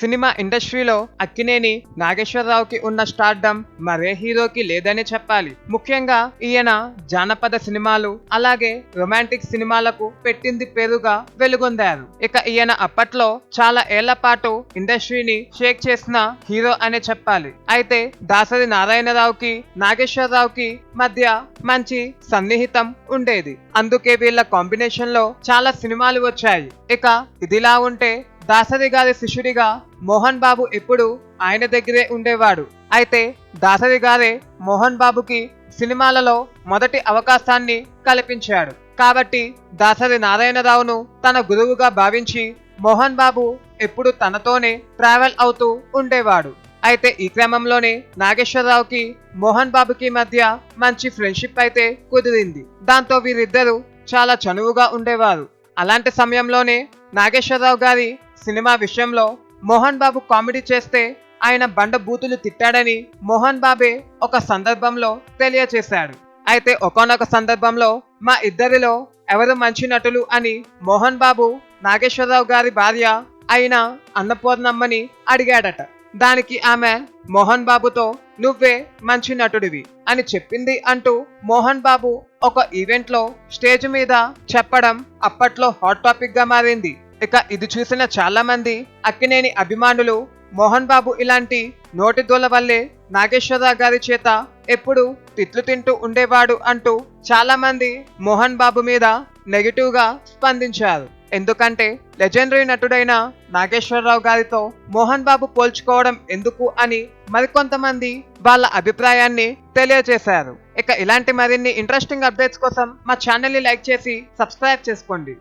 Cinema ఇండస్ట్రీలో అక్కినేని నాగేశ్వరరావుకి ఉన్న stardom మరే హీరోకి లేదని చెప్పాలి. ముఖ్యంగా ఈయన జానపద సినిమాలు అలాగే రొమాంటిక్ సినిమాలకు పెట్టింది పేరుగా వెలుగొందారు. ఇక ఈయన అప్పట్లో చాలా ఏళ్ళ పాటు ఇండస్ట్రీని షేక్ చేసిన హీరో అనే చెప్పాలి. అయితే దాసరి నారాయణరావుకి నాగేశ్వరరావుకి మధ్య మంచి సన్నిహితం ఉండేది. అందుకే వీళ్ళ కాంబినేషన్లో చాలా సినిమాలు వచ్చాయి. ఇక ఇదిలా ఉంటే దాసరి గారి శిష్యుడిగా మోహన్ బాబు ఎప్పుడు ఆయన దగ్గరే ఉండేవాడు. అయితే దాసరి గారే మోహన్ బాబుకి సినిమాలలో మొదటి అవకాశాన్ని కల్పించాడు. కాబట్టి దాసరి నారాయణరావును తన గురువుగా భావించి మోహన్ బాబు ఎప్పుడు తనతోనే ట్రావెల్ అవుతూ ఉండేవాడు. అయితే ఈ క్రమంలోనే నాగేశ్వరరావుకి మోహన్ బాబుకి మధ్య మంచి ఫ్రెండ్షిప్ అయితే కుదిరింది. దాంతో వీరిద్దరూ చాలా చనువుగా ఉండేవారు. అలాంటి సమయంలోనే నాగేశ్వరరావు గారి సినిమా విషయంలో మోహన్ బాబు కామెడీ చేస్తే ఆయన బండ బూతులు తిట్టాడని మోహన్ బాబే ఒక సందర్భంలో తెలియచేశాడు. అయితే ఒకనొక సందర్భంలో మా ఇద్దరిలో ఎవరు మంచి నటులు అని మోహన్ బాబు నాగేశ్వరరావు గారి భార్య అయిన అన్నపూర్ణమ్మని అడిగాడట. దానికి ఆమె మోహన్ బాబుతో నువ్వే మంచి నటుడివి అని చెప్పింది అంటూ మోహన్ బాబు ఒక ఈవెంట్లో స్టేజ్ మీద చెప్పడం అప్పట్లో హాట్ టాపిక్గా మారింది. ఇక ఇది చూసిన చాలా మంది అక్కినేని అభిమానులు మోహన్ బాబు ఇలాంటి నోటి దూల వల్లే నాగేశ్వరరావు గారి చేత ఎప్పుడు తిట్లు తింటూ ఉండేవాడు అంటూ చాలా మంది మోహన్ బాబు మీద నెగిటివ్గా స్పందించారు. ఎందుకంటే లెజెండరీ నటుడైన నాగేశ్వరరావు గారితో మోహన్ బాబు పోల్చుకోవడం ఎందుకు అని మరికొంతమంది వాళ్ళ అభిప్రాయాన్ని తెలియజేశారు. ఇక ఇలాంటి మరిన్ని ఇంట్రెస్టింగ్ అప్డేట్స్ కోసం మా ఛానల్ని లైక్ చేసి సబ్స్క్రైబ్ చేసుకోండి.